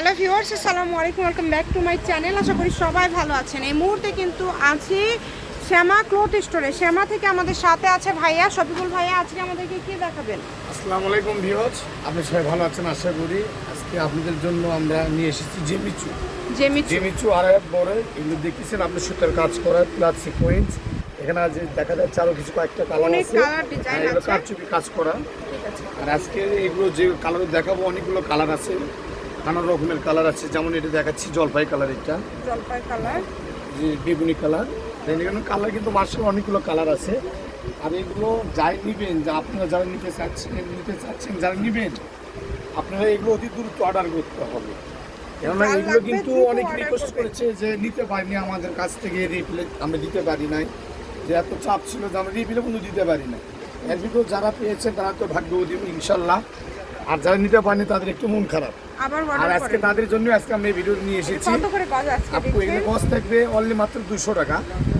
Hello viewers আসসালামু আলাইকুম welcome back to my channel. আশা করি সবাই ভালো আছেন। এই মুহূর্তে কিন্তু আছি শ্যামা ক্লথ স্টোরে। শ্যামা থেকে আমাদের সাথে আছে ভাইয়া শফিকুল ভাইয়া। আজকে আমাদেরকে কি দেখাবেন? আসসালামু আলাইকুম ভিউজ আপনি সবাই ভালো আছেন? আশা করি আজকে আপনাদের জন্য আমরা নিয়ে এসেছি জেমিচু। জেমিচু। জেমিচু আড়াই বড় এগুলো দেখতেছেন আপনি সুতার কাজ করা প্লাস সিকোয়েন্স এখানে আজ দেখা যাচ্ছে আরও কিছু কয়েকটা কালার আছে। হ্যাঁ, এগুলো আছে। কারচুপি কাজ করা। ঠিক আছে। আর আজকে এগুলো যে কালার দেখাবো অনেকগুলো কালার আছে। নানা রকমের কালার আছে যেমন এটা দেখাচ্ছি জলপাই কালার এটা। জলপাই কালার যে বেগুনি কালার এখানে কালার কিন্তু মার্শাল অনেকগুলো কালার আছে। আর এগুলো যাই নিবেন যা আপনারা যারা নিতে চাচ্ছেন নিতে চাচ্ছেন যারা নিবেন আপনারা এগুলো অতি দ্রুত অর্ডার করতে হবে। কেননা এগুলো কিন্তু অনেক রিকোয়েস্ট করেছে যে নিতে পারিনি আমাদের কাছ থেকে রিপ্লে আমরা দিতে পারি নাই। যে এত চাপ ছিল যে আমরা রিপ্লে কিন্তু দিতে পারি না এর যারা পেয়েছেন তারা তো ভাগ্য দিব ইনশাল্লাহ। আর যারা নিতে পারেনি তাদের একটু মন খারাপ। আর আজকে তাদের জন্য আজকে আমি এই ভিডিও নিয়ে এসেছি। আপু এগুলো দিচ্ছেন থাকবে অনলি মাত্র দুশো টাকা।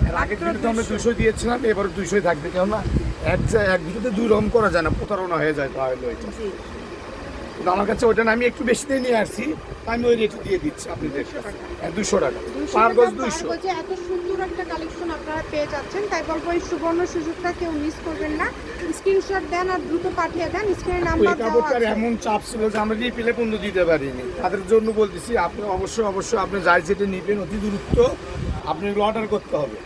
এর আগের মাত্র ভিডিওতে আমরা 200 দুশো দিয়েছিলাম এবার দুশোই থাকবে। কেননা এক এক ভিডিওতে দুই রকম করা যায় না প্রতারণা হয়ে যায় তাহলে কিন্তু আমার কাছে ওটা না আমি একটু বেশি দিয়ে নিয়ে আসছি আমি ওই রেটে দিয়ে দিচ্ছি আপনাদের দুশো টাকা। দুশো পার গজ দুশো এত সুন্দর একটা কালেকশন আপনারা পেয়ে যাচ্ছেন তাই বলব এই সুবর্ণ সুযোগটা কেউ মিস করবেন না। স্ক্রিনশট দেন আর দ্রুত পাঠিয়ে দেন স্ক্রিনে ওই নাম্বার দেওয়া আছে। এমন চাপ ছিল যে আমরা রিপিলে পর্যন্ত দিতে পারিনি। তাদের জন্য বলতেছি আপনি অবশ্যই অবশ্যই আপনি যাই যেটা নেবেন অতি দূরত্ব আপনি অর্ডার করতে হবে।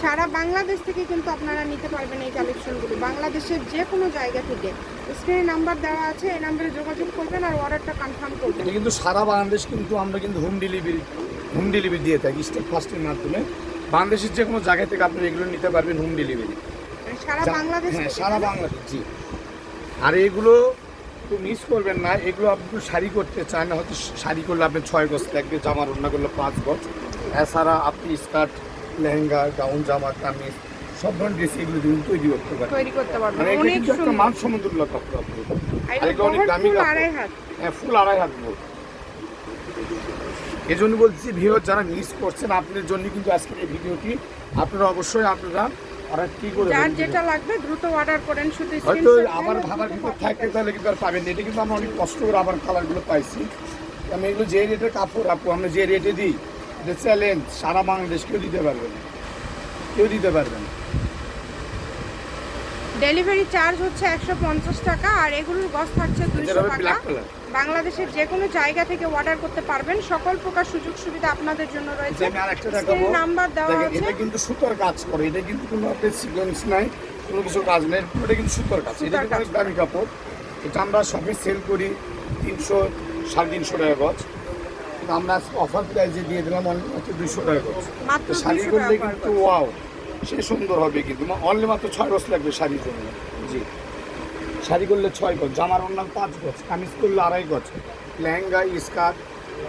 সারা বাংলাদেশ থেকে কিন্তু আপনারা নিতে পারবেন এই কালেকশনগুলো। বাংলাদেশের যে কোনো জায়গা থেকে। স্ক্রিনে নাম্বার দেওয়া আছে এই নাম্বারে যোগাযোগ করবেন আর অর্ডারটা কনফার্ম করবেন। কিন্তু সারা বাংলাদেশ কিন্তু আমরা কিন্তু হোম ডেলিভারি হোম ডেলিভারি দিয়ে থাকি স্টেপ ফার্স্টের মাধ্যমে। বাংলাদেশের যে কোনো জায়গা থেকে আপনি এগুলো নিতে পারবেন হোম ডেলিভারি মানে সারা বাংলাদেশ হ্যাঁ সারা বাংলাদেশ জি। আর এগুলো তো মিস করবেন না। এগুলো আপনি একটু শাড়ি করতে চান না হয়তো শাড়ি করলে আপনি ছয় গজ লাগবে জামা রান্না করলে পাঁচ গজ। এছাড়া আপনি স্কার্ট লেহেঙ্গা গাউন জামা কামিজ সব ধরনের ড্রেস এগুলো কিন্তু তৈরি করতে পারেন তৈরি করতে পারবেন মানে এটা অনেক কিন্তু একটা মান সমতুল্য কাপড় আপনি এটা অনেক দামি আড়াই হাত। হ্যাঁ ফুল আড়াই হাত বল। এই জন্য বলছি ভিডিও যারা মিস করছেন আপনাদের জন্য কিন্তু আজকের এই ভিডিওটি আপনারা অবশ্যই আপনারা অর্ডার কি করে যার যেটা লাগবে দ্রুত অর্ডার করেন শুধু হয়তো আবার ভাবার ভিতর থাকে তাহলে কিন্তু আর পাবেন এটা কিন্তু আমরা অনেক কষ্ট করে আবার কালারগুলো পাইছি। আমি এগুলো যে রেটের কাপড় আপু আমরা যে রেটে দিই এটা চ্যালেঞ্জ সারা বাংলাদেশ কেউ দিতে পারবে না। কেউ দিতে পারবে না। ডেলিভারি চার্জ হচ্ছে একশো পঞ্চাশ টাকা আর এগুলোর গজ থাকছে দুইশো টাকা। বাংলাদেশের যে কোনো জায়গা থেকে অর্ডার করতে পারবেন। সকল প্রকার সুযোগ সুবিধা আপনাদের জন্য রয়েছে। যে নাম্বার দেওয়া আছে। এটা কিন্তু সুতোর কাজ করে। এটা কিন্তু কোনো আপনার সিকোয়েন্স নাই কোনো কিছু কাজ নেই। এটা কিন্তু সুতোর কাজ। এটা কিন্তু দামি কাপড়। এটা আমরা সবই সেল করি তিনশো সাড়ে তিনশো টাকা গজ। আমরা অফার প্রাইজে দিয়ে দিলাম মাত্র দুইশো টাকা গজ তো শাড়ি করলে কিন্তু ওয়াও সে সুন্দর হবে কিন্তু। অনলি মাত্র ছয় গজ লাগবে শাড়ির জন্য। জি। শাড়ি করলে ছয় গজ জামার অন্য পাঁচ গজ কামিজ করলে আড়াই গজ। লেহেঙ্গা স্কার্ট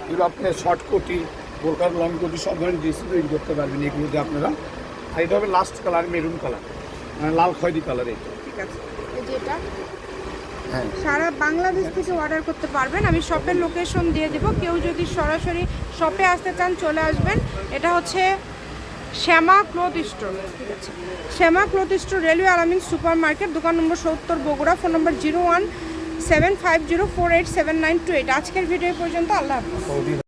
এগুলো আপনার শর্ট কোটি বোরকার লং কোটি সব ধরনের ড্রেস তৈরি করতে পারবেন এগুলোতে আপনারা। আর এটা হবে লাস্ট কালার মেরুন কালার মানে লাল খয়েরি কালার এটা। ঠিক আছে। এই যে এটা সারা বাংলাদেশ থেকে অর্ডার করতে পারবেন। আমি শপের লোকেশন দিয়ে দেব। কেউ যদি সরাসরি শপে আসতে চান, চলে আসবেন। এটা হচ্ছে Shyama cloth store Shyama cloth store railway Alamin super market দোকান নম্বর সত্তর, বগুড়া, ফোন নম্বর zero one seven five zero four eight seven nine two eight. আজকের ভিডিও পর্যন্ত, আল্লাহ হাফিজ।